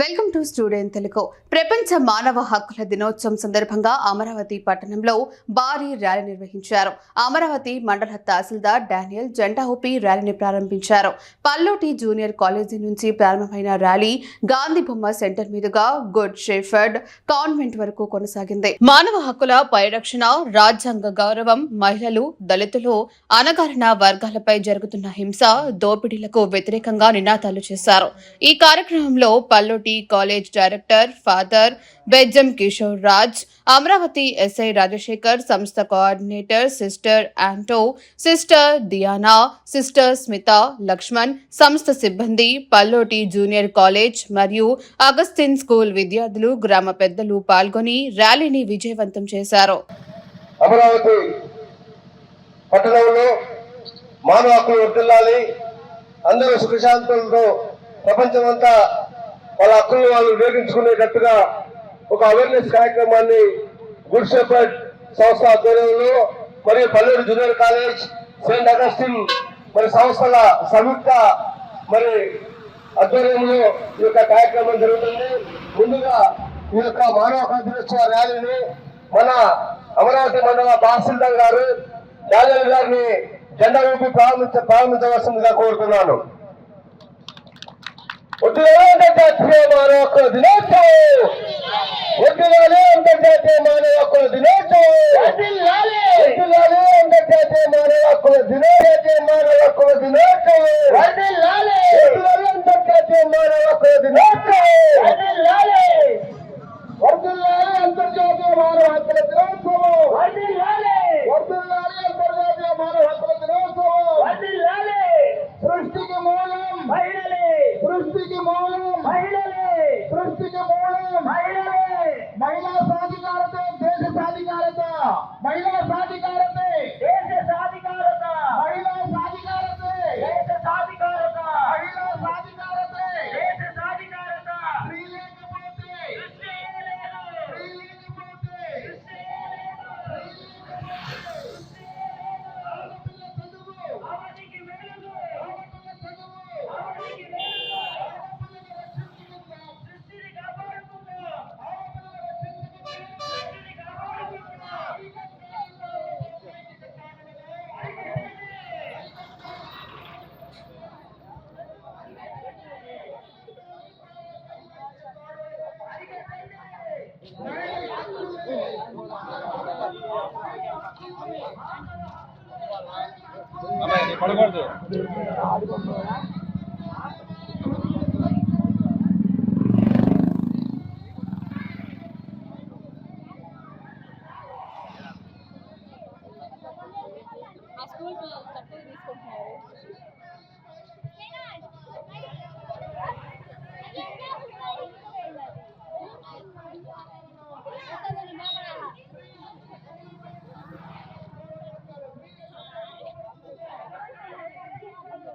Welcome to student Telugu. ప్రపంచ మానవ హక్కుల దినోత్సవం సందర్భంగా అమరావతి పట్టణంలో భారీ ర్యాలీ నిర్వహించారు. అమరావతి మండల తహసీల్దార్ డానియల్ జెండా ఊపి ర్యాలీని ప్రారంభించారు. పల్లోటి జూనియర్ కాలేజీ నుంచి ప్రారంభమైన ర్యాలీ గాంధీ బొమ్మ సెంటర్ మీదుగా గుడ్ షేఫర్డ్ కాన్వెంట్ వరకు కొనసాగింది. మానవ హక్కుల పరిరక్షణ రాజ్యాంగ గౌరవం మహిళలు దళితులు అణగారిన వర్గాలపై జరుగుతున్న హింస దోపిడీలకు వ్యతిరేకంగా నినాదాలు చేశారు. ఈ కార్యక్రమంలో Pallotti college director father Bejjam Kishore Raj Amaravati SI Rajasekhar సంస్థ coordinator sister Anto sister Diana sister Smitha Lakshman సంస్థ సిబ్బంది పల్లోటి జూనియర్ కాలేజ్ మరియు అగస్తిన్ స్కూల్ విద్యార్థులు గ్రామ పెద్దలు పాల్గొని ర్యాలీని విజయవంతం చేశారు. అమరావతి పట్టణంలో మానవ హక్కులు వర్తిల్లాలి. అందరూ సుఖశాంతులతో ప్రపంచమంతా వాళ్ళ హక్కులను వాళ్ళు వినియోగించుకునేటట్టుగా ఒక అవేర్నెస్ కార్యక్రమాన్ని గుడ్ షెఫర్డ్ సంస్థ ఆధ్వర్యంలో మరియు Palledu junior college Saint Augustine మరి సంస్థల సంయుక్త మరి ఆధ్వర్యంలో ఈ యొక్క కార్యక్రమం జరుగుతుంది. ముందుగా ఈ యొక్క మానవ దినోత్సవ ర్యాలీని మన అమరావతి మండల తహసీల్దార్ గారు యాదవ్ గారిని జెండా ఊపి ప్రారంభించ ప్రారంభించవలసిందిగా కోరుతున్నాను. వడ్డీలో అంతర్జాతీయ మానవ హక్కుల దినోత్సవం! వడ్డీలోనే అంతర్జాతీయ మానవ హక్కుల దినోత్సవం! వడ్డీలోనే అంతర్జాతీయ మానవ హక్కుల దినోజాతీయ మానవ హక్కుల దినోత్సవం! వడ్డీలోనే అంతర్జాతీయ మానవ హక్కుల దినోత్సవం! అంతర్జాతీయ మానవ హక్కుల மூலம் மயிலே புரட்சிக்கு மூலம் மயிலே పడకూడదు. ఆ స్కూల్ పిల్లలు తీసుకుంటున్నారు.